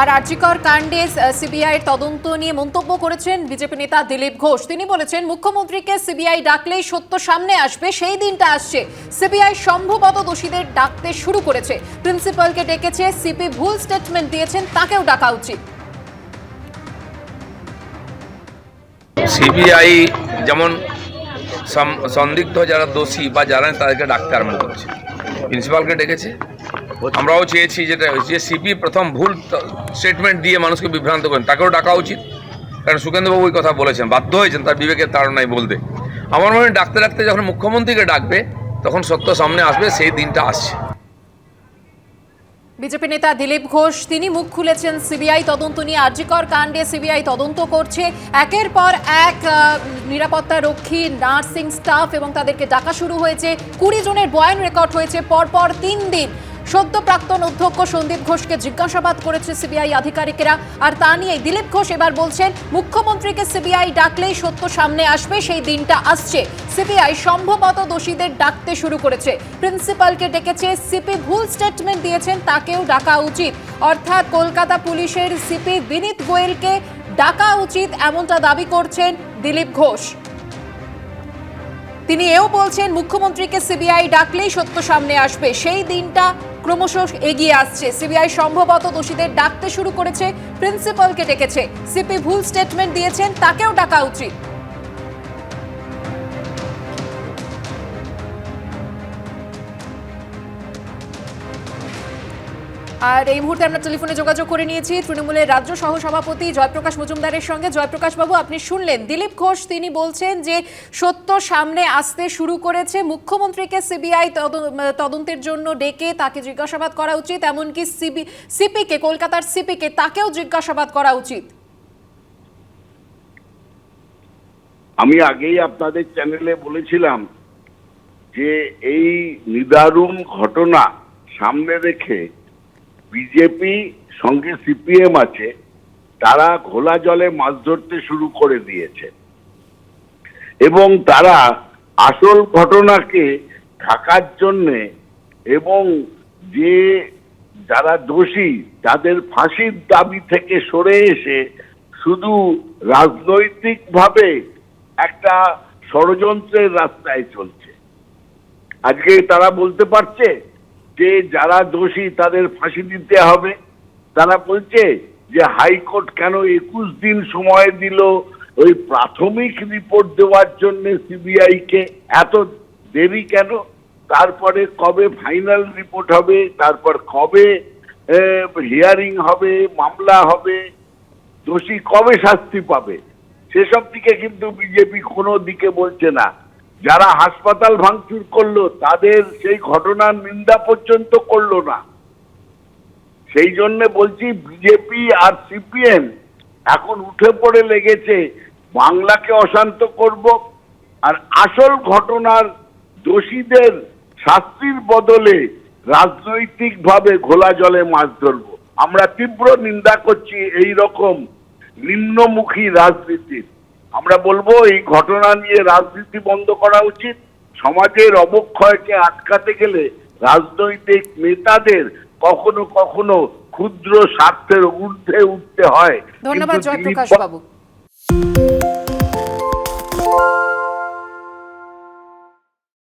আর আর্জিকর কাণ্ডে সিবিআই তদন্ত নিয়ে মন্তব্য করেছেন বিজেপি নেতা দিলীপ ঘোষ। তিনি বলেছেন, মুখ্যমন্ত্রীকে সিবিআই ডাকলেই সত্য সামনে আসবে, সেই দিনটা আসছে। সিবিআই সম্ভবত দোষীদের ডাকতে শুরু করেছে। প্রিন্সিপালকে ডেকেছে, সিপি ভুল স্টেটমেন্ট দিয়েছেন, তাকেও ডাকা উচিত। সিবিআই যেমন সন্দিগ্ধ যারা দোষী বা যারা তাদেরকে ডাকতে আরম্ভ করছে। প্রিন্সিপালকে ডেকেছে আমরাও চেয়েছি যেটা যে সিপি প্রথম ভুল স্টেটমেন্ট দিয়ে মানুষকে বিভ্রান্ত করেন তাকেও ডাকা উচিত। কারণ সুকেন্দ্রবাবু ওই কথা বলেছেন বাধ্য হয়েছেন তার বিবেকের তাড়নায় বলতে। আমার মনে হয় ডাকতে ডাকতে যখন মুখ্যমন্ত্রীকে ডাকবে তখন সত্য সামনে আসবে সেই দিনটা আসছে। বিজেপি নেতা দিলীপ ঘোষ তিনি মুখ খুলেছেন সিবিআই তদন্ত নিয়ে। আর্জিকর কাণ্ডে সিবিআই তদন্ত করছে। একের পর এক নিরাপত্তা রক্ষী নার্সিং স্টাফ এবং তাদেরকে ডাকা শুরু হয়েছে। কুড়ি জনের বয়ান রেকর্ড হয়েছে পরপর তিন দিন। সদ্য প্রাক্তন অধ্যক্ষ সন্দীপ ঘোষকে জিজ্ঞাসাবাদ করেছে সিবিআই আধিকারিকেরা। আর তা নিয়ে দিলীপ ঘোষ এবার বলছেন, মুখ্যমন্ত্রীকে সিবিআই ডাকলেই সত্য সামনে আসবে, সেই দিনটা আসছে। সিবিআই সম্ভবত দোষীদের ডাকতে শুরু করেছে। প্রিন্সিপালকে ডেকেছে, সিপি ভুল স্টেটমেন্ট দিয়েছেন, তাকেও ডাকা উচিত। অর্থাৎ কলকাতা পুলিশের সিপি বিনীত গোয়েলকে ডাকা উচিত এমনটা দাবি করছেন দিলীপ ঘোষ। তিনি এও বলছেন, মুখ্যমন্ত্রীকে সিবিআই ডাকলেই সত্য সামনে আসবে, সেই দিনটা ক্রমশ এগিয়ে আসছে। সিবিআই সম্ভবত দোষীদের ডাকতে শুরু করেছে, প্রিন্সিপালকে ডেকেছে। সিপি ভুল স্টেটমেন্ট দিয়েছেন, তাকেও ডাকা উচিত। আর এই মুহূর্তে আমরা টেলিফোনে যোগাযোগ করে নিয়েছি তৃণমূলের রাজ্য সহসভাপতি জয়প্রকাশ মজুমদারের সঙ্গে। জয়প্রকাশ বাবু, আপনি শুনলেন, দিলীপ ঘোষ তিনি বলছেন যে সত্য সামনে আসতে শুরু করেছে। মুখ্যমন্ত্রীকে সিবিআই তদন্তের জন্য ডেকে তাকে জিজ্ঞাসাবাদ করা উচিত, এমনকি সিবি, সিপিকে, কলকাতার সিপিকে তাকেও জিজ্ঞাসাবাদ করা উচিত। আমি আগেই আপনাদের চ্যানেলে বলেছিলাম যে এই নিদারুণ ঘটনা সামনে রেখে বিজেপি, সঙ্গে সিপিএম আছে, তারা ঘোলা জলে মাছ ধরতে শুরু করে দিয়েছে। এবং তারা আসল ঘটনাকে ঢাকার জন্যে এবং যে যারা দোষী, তাদের ফাঁসির দাবি থেকে সরে এসে শুধু রাজনৈতিকভাবে একটা ষড়যন্ত্রের রাস্তায় চলছে। আজকে তারা বলতে পারছে যে যারা দোষী তাদের ফাঁসি দিতে হবে। তারা বলছে যে হাইকোর্ট কেন একুশ দিন সময় দিল ওই প্রাথমিক রিপোর্ট দেওয়ার জন্য সিবিআই কে এত দেরি কেন? তারপরে কবে ফাইনাল রিপোর্ট হবে? তারপর কবে হিয়ারিং হবে, মামলা হবে? দোষী কবে শাস্তি পাবে? সেসব দিকে কিন্তু বিজেপি কোনো দিকে বলছে না। যারা হাসপাতাল ভাঙচুর করল, তাদের সেই ঘটনার নিন্দা পর্যন্ত করল না। সেই জন্য বলছি বিজেপি আর সিপিএম এখন উঠে পড়ে লেগেছে, বাংলাকে অশান্ত করব আর আসল ঘটনার দোষীদের শাস্তির বদলে রাজনৈতিকভাবে ঘোলা জলে মাছ ধরব। আমরা তীব্র নিন্দা করছি এই রকম নিম্নমুখী রাজনীতির। আমরা বলব এই ঘটনা নিয়ে রাজনীতি বন্ধ করা উচিত। সমাজের অবক্ষয়কে আটকাতে গেলে রাজনৈতিক নেতাদের কখনো কখনো ক্ষুদ্র স্বার্থের ঊর্ধ্বে উঠতে হয়। ধন্যবাদ জয়প্রকাশ বাবু